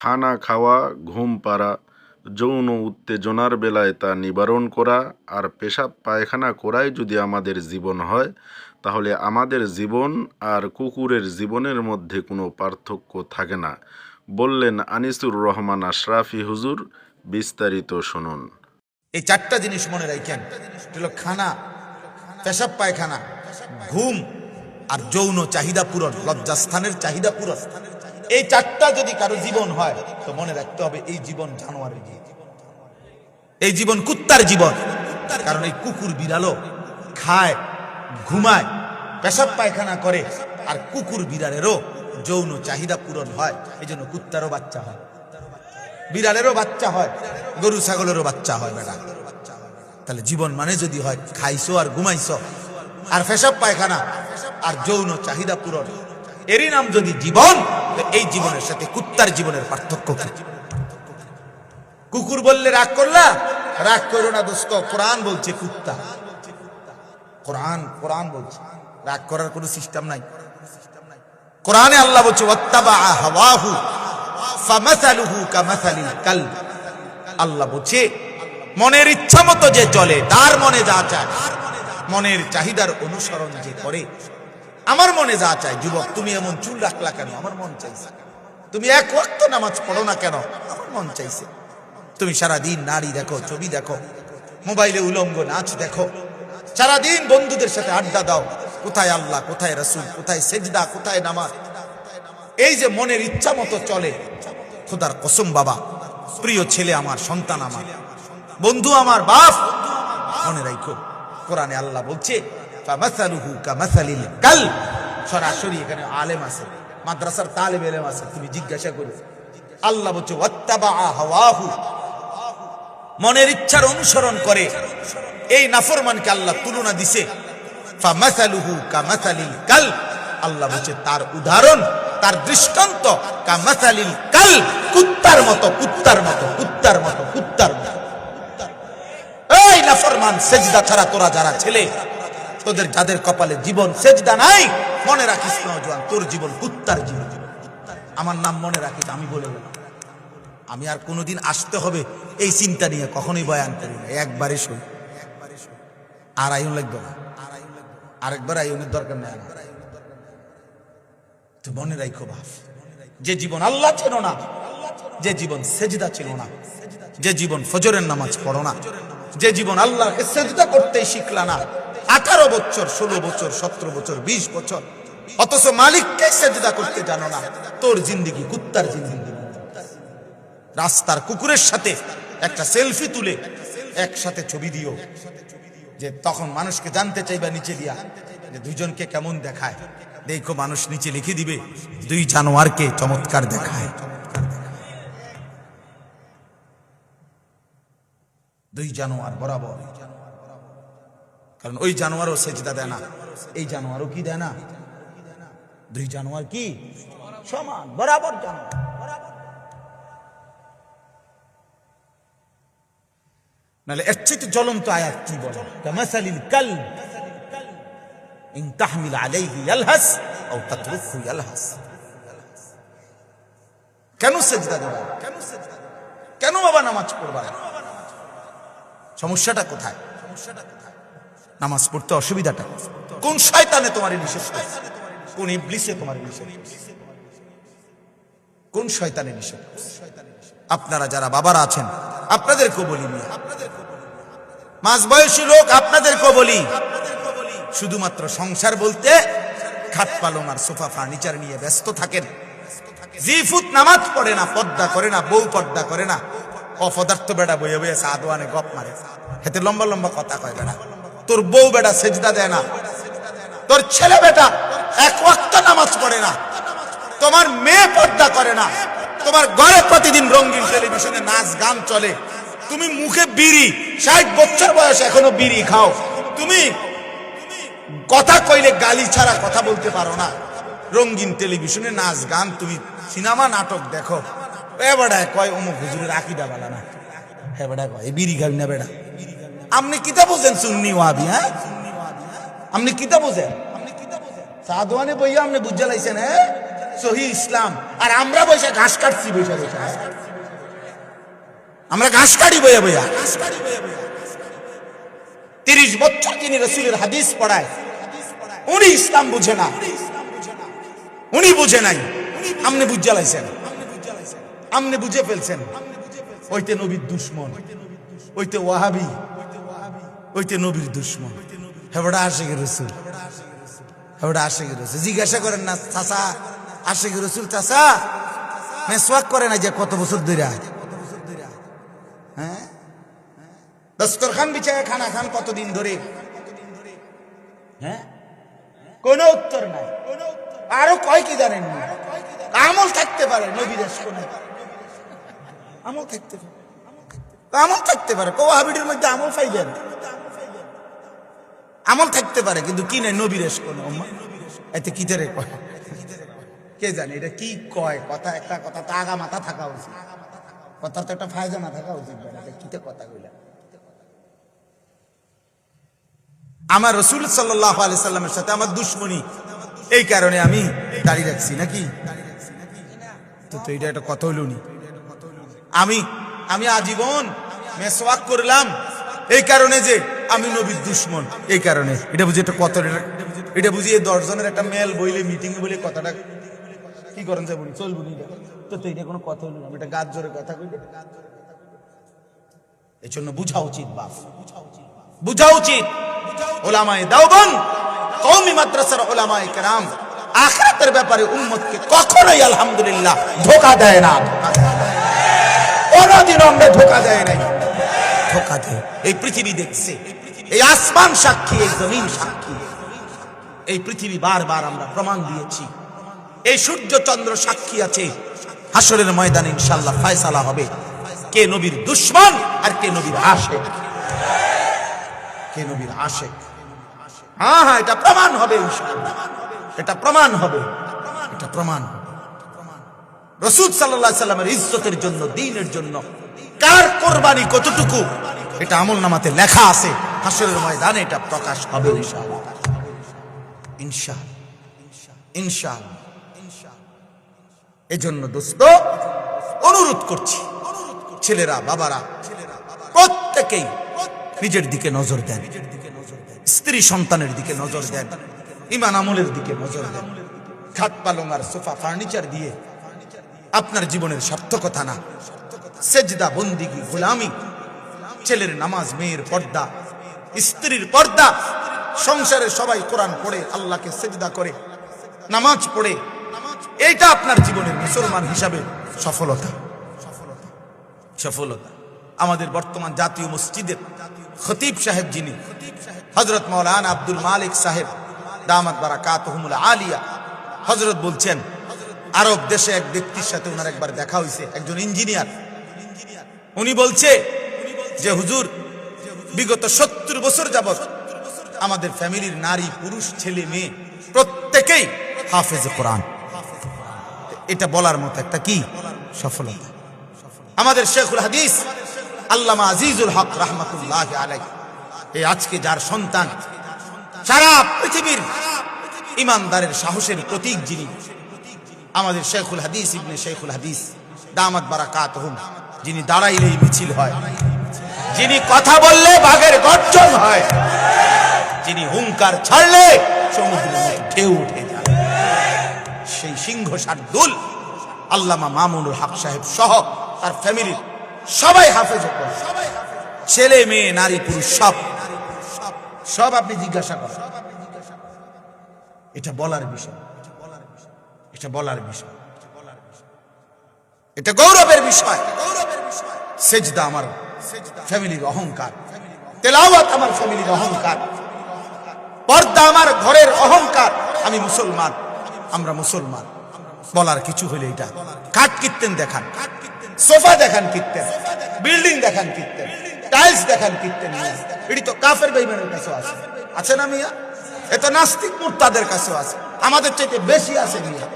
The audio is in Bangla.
খানা খাওয়া, ঘুম পাড়া, যৌন উত্তেজনার বেলায় তা নিবারণ করা আর পেশাব পায়খানা করাই যদি আমাদের জীবন হয়, তাহলে আমাদের জীবন আর কুকুরের জীবনের মধ্যে কোনো পার্থক্য থাকে না। বললেন আনিসুর রহমান আশরাফি হুজুর, বিস্তারিত শুনুন। এই চারটা জিনিস মনে রাখেন। খানা, পেশাব পায়খানা, ঘুম আর যৌন চাহিদা পূরণ, লজ্জাস্থানের চাহিদা পূরণ। এই চারটা যদি কারও জীবন হয়, তো মনে রাখতে হবে এই জীবন জানোয়ারের জীবন। এই জীবন কুত্তার জীবন। কারণ এই কুকুর বিড়ালও খায়, ঘুমায়, পেশাব পায়খানা করে, আর কুকুর বিড়ালেরও যৌন চাহিদা পূরণ হয় এই জন্য কুত্তারও বাচ্চা হয়। বিড়ালেরও বাচ্চা হয়, গরু ছাগলেরও বাচ্চা হয় বেটা তাহলে জীবন মানে যদি হয়, খাইছো আর ঘুমাইছো, আর পেশাব পায়খানা, আর যৌন চাহিদা পূরণ। এরই নাম যদি জীবন এই জীবনের সাথে কুত্তার জীবনের পার্থক্য কি? কুকুর বললে রাগ করলা? রাগ করো না দোস্ত, কোরআন বলছে কুত্তা। কোরআন কোরআন বলছে। রাগ করার কোনো সিস্টেম নাই। কোরআনে আল্লাহ বলছে আল্লাহ বলছে, মনের ইচ্ছা মতো যে চলে, তার মনে যা চায়, মনের চাহিদার অনুসরণ যে করে আমার মনে যা চায় যুবক, তুমি এমন চুল রাখলা কেন? আমার মন চাইছে তুমি এক ওয়াক্ত নামাজ পড়ো না কেন? আমার মন চাইছে। তুমি সারাদিন নারী দেখো, ছবি দেখো, মোবাইলে উলঙ্গ নাচ দেখো। সারাদিন বন্ধুদের সাথে আড্ডা দাও। কোথায় আল্লাহ, কোথায় রসুল, কোথায় সেজদা, কোথায় নামাজ? এই যে মনের ইচ্ছা মতো চলে। খোদার কসম বাবা, প্রিয় ছেলে আমার, সন্তান আমার। বন্ধু আমার, বাপ! মনে রাখো, কোরআনে আল্লাহ বলছে সরাসরি এখানে আলেম আছে, মাদ্রাসার তালেব এলেম আছে, তুমি জিজ্ঞাসা করো। আল্লাহ বলছে ওয়াত্তাবা হাওয়াহু। মনের ইচ্ছার অনুসরণ করে। এই নাফরমানকে আল্লাহ তুলনা দিছে আল্লাহ বলছে, তার উদাহরণ, তার দৃষ্টান্ত কামাসালিল কাল কুত্তার মতো কুত্তার মতো কুত্তার মতো কুত্তার মতো। এই নাফরমান, সেজদা ছাড়া তোরা যারা ছেলে তোদের যাদের কপালে জীবন সেজদা নাই, মনে রাখিস নজওয়ান, তোর জীবন কুত্তার জীবন। আমার নাম মনে রাখিস, আমি বলে আমি আর কোনোদিন আসতে হবে এই চিন্তা নিয়ে, কখনোই বয়ান করি না। একবারে শুই আর আইন লাগবে না। আরেকবার আইনের দরকার নেই আমার। তো মনে রাখো বাপ, যে জীবন আল্লাহ ছিল না, যে জীবন সেজদা ছিল না, যে জীবন ফজরের নামাজ পড়ো না, যে জীবন আল্লাহকে সেজদা করতেই শিখলা না আঠারো বছর, ষোলো বছর, সতেরো বছর, বিশ বছর। অথচ মালিককে সেজদা করতে জানো না, তোর জিন্দিগি কুত্তার জিন্দিগি। রাস্তার কুকুরের সাথে একটা সেলফি তুলে একসাথে ছবি দিও, যে তখন মানুষকে জানতে চাইবা নিচে দিয়া, যে দুইজনকে কেমন দেখায়। দেখো মানুষ নিচে লিখে দিবে, দুই জানোয়ারকে চমৎকার দেখায়। দুই জানোয়ার বরাবর। কারণ ওই জানোয়ারও সেজদা দেয় না। এই জানোয়ারও কি দেয় না? দুই জানোয়ার কি? সমান, বরাবর জানোয়ার। কি কেন সেজদা কেন বাবা নামাজ সমস্যাটা কোথায় সমস্যাটা কোথায়? নামাজ পড়তে অসুবিধাটা? কোন শয়তানে তোমার নিষেধ? করছে কোন ইবলিসে তোমার নিষেধ? কোন শয়তানে নিষেধ? আপনারা যারা বাবারা আছেন আপনাদেরকেও বলি মিয়া মাঝ বয়সী লোক আপনাদেরকেও বলি শুধুমাত্র সংসার বলতে খাট পালং আর সোফা ফার্নিচার নিয়ে ব্যস্ত থাকেন। জিফুত নামাজ পড়ে না পর্দা করে না, বউ পর্দা করে না। অপদার্থ বেড়া বইয়ে বইয়ে সাদওয়ানে গপ মারে। হেতে লম্বা লম্বা কথা কয় বেড়া। তোর বউ বেটা সেজদা দেয় না। তোর ছেলে বেটা এক ওয়াক্ত নামাজ পড়ে না। তোমার মেয়ে পর্দা করে না। তোমার ঘরে প্রতিদিন রঙিন টেলিভিশনে নাচ গান চলে। তুমি মুখে বিড়ি, ষাট বছর বয়স এখনও বিড়ি খাও। তুমি কথা কইলে গালি ছাড়া কথা বলতে পারো না। রঙিন টেলিভিশনে নাচ গান, তুমি সিনেমা নাটক দেখো। এ বেড়ায় কয়, অমুক হুজুরের আকিদা বালা না। হ্যাঁ বেড়া কয় বিড়ি খাবি না বেড়া আপনি কিতা বোঝেন সুন্নি ওয়াবি হ্যাঁ? আপনি কিতা বোঝেন? সাদওয়ানে বইয়া আপনি বুঝা লাইছেন হ্যাঁ? সহি ইসলাম। আর আমরা বসে ঘাস কাটছি, বসে বসে। আমরা ঘাস কাটি বইয়া বইয়া। তিরিশ বছর তিনি রসুলের হাদিস পড়ায়। উনি ইসলাম বুঝে না। উনি বুঝে নাই। আমনে বুঝে লাইছেন। আমনে বুঝে ফেলছেন। ওইতে নবীর দুশ্মন। ওইতে ওয়াহাবি। ওইতে নবীর দুশ্মন। হেবড়া আশেখ রসুল। হেবড়া আশেখ রসুল। জিজ্ঞাসা করেন না, চাচা আশেখ রসুল চাচা? মেসওয়াক করে না যে কত বছর ধরে হ্যাঁ? দস্তরখান বিছায় খানা খান কতদিন ধরে? হ্যাঁ? কোন উত্তর নাই। আরও কয় কি জানেন না? আমল থাকতে পারে নবীদের কোন আমল থাকতে পারে। আমল থাকতে পারে। কোহাবিডির মধ্যে আমল পাইবেন আমল থাকতে পারে, কিন্তু কি নাই নবীরেশ কোন এতে কি রে কয়? কে জানে, এটা কি কয়? কথা একটা কথা, তো আগা মাথা থাকা উচিত। কথার তো একটা ফায়দা না থাকা উচিত কিতে কথা কইলা? আমার রসুল সাল্লাহ আলি সাল্লামের সাথে আমার দুশ্মনী, এই কারণে আমি দাঁড়িয়ে রাখছি, নাকি? তো তো এটা একটা কথা হইল নি। আমি আমি আজীবন মেসওয়াক করলাম, এই কারণে যে আমি নবীর দুশ্মন। এই কারণে। এটা বুঝি একটা কত এটা বুঝি এই দশজনের একটা মেল বইলে মিটিং এ বলে কথাটা কি করেন যাব চলবো তো তো এটা কোনো কথা হইল না। এটা গাছ জোরে কথা কই। এই জন্য বুঝা উচিত, বাপ। বুঝা উচিত। ওলামায়ে দাওবন কওমি মাদ্রাসার ওলামায়ে কেরাম, আখিরাতের ব্যাপারে উম্মতকে কখনোই আলহামদুলিল্লাহ ধোকা দেয় না। কোনদিন আমরা ধোকা দেয় নাই। ধোকা দেয় এই পৃথিবী দেখছে। এই আসমান সাক্ষী, এই জমিন সাক্ষী। এই পৃথিবী বারবার আমরা প্রমাণ দিয়েছি। এই সূর্য চন্দ্র সাক্ষী আছে। হাসরের ময়দানে ইনশাল্লাহ ফয়সালা হবে। কে নবীর দুশ্মন আর কে নবীর আশেক। কে নবীর আশেক। হ্যাঁ হ্যাঁ এটা প্রমাণ হবে এটা প্রমাণ হবে। এটা প্রমাণ রসুদ সাল্লাহ সাল্লামের ইজ্জতের জন্য, দিনের জন্য কার কোরবানি কতটুকু? এটা আমল নামাতে লেখা আছে। হাসরের ময়দানে এটা প্রকাশ হবে ইনশাআল্লাহ। ইনশাআল্লাহ। ইনশাআল্লাহ। এজন্য দোস্ত, অনুরোধ করছি, ছেলেরা, বাবারা, প্রত্যেকেই নিজের দিকে নজর দেন। স্ত্রী সন্তানের দিকে নজর দেন। ইমান আমলের দিকে নজর দেন। খাট পালং আর সোফা ফার্নিচার দিয়ে আপনার জীবনের সার্থকতা না। সেজদা বন্দিগি গোলামি? ছেলের নামাজ, মেয়ের পর্দা, স্ত্রীর পর্দা। সংসারে সবাই কোরআন পড়ে, আল্লাহকে সেজদা করে, নামাজ পড়ে। এইটা আপনার জীবনের মুসলমান হিসাবে সফলতা। সফলতা। আমাদের বর্তমান জাতীয় মসজিদের খতিব সাহেব যিনি হজরত মৌলানা আব্দুল মালিক সাহেব, দামাত বারা কাতহমুল আলিয়া হজরত বলছেন, আরব দেশে এক ব্যক্তির সাথে ওনার একবার দেখা হয়েছে একজন ইঞ্জিনিয়ার। উনি বলছে যে, হুজুর, বিগত সত্তর বছর যাবত আমাদের ফ্যামিলির নারী, পুরুষ, ছেলে, মেয়ে প্রত্যেকেই হাফেজ কোরআন। এটা বলার মতো একটা কি সফলতা? আমাদের শেখুল হাদিস, আল্লামা আজিজুল হক রহমতুল্লাহ আলাই এই আজকে যার সন্তান, সারা পৃথিবীর ইমানদারের সাহসের প্রতীক যিনি, আমাদের শেখুল হাদিস ইবনে শেখুল হাদিস, দামাত বারাকাত হুম যিনি দাঁড়াইলেই মিছিল হয়। যিনি কথা বললে বাঘের গর্জন হয়। যিনি হুঙ্কার ছাড়লে ঢেউ উঠে যায়। সেই সিংহ শার্দুল আল্লামা মামুনুল হক সাহেব সহ তার ফ্যামিলির সবাই হাফেজ। ছেলে, মেয়ে, নারী, পুরুষ সব। সব আপনি জিজ্ঞাসা করেন। এটা বলার বিষয়। এটা বলার বিষয়। এটা গৌরবের বিষয়। সেজদা আমার ফ্যামিলির অহংকার। তেলাওয়াত আমার ফ্যামিলির অহংকার। পর্দা আমার ঘরের অহংকার। আমি মুসলমান, আমরা মুসলমান। বলার কিছু হলে এটা। কাঠ কীর্তেন দেখান। সোফা দেখান কীর্তেন বিল্ডিং দেখান কীর্তেন টাইলস দেখান কীর্তেন এটি তো কাফের বেইমানের কাছেও আছে। আছে না মিয়া? এ নাস্তিক কাছেও আছে। আমাদের চাইতে বেশি আছে মিয়া।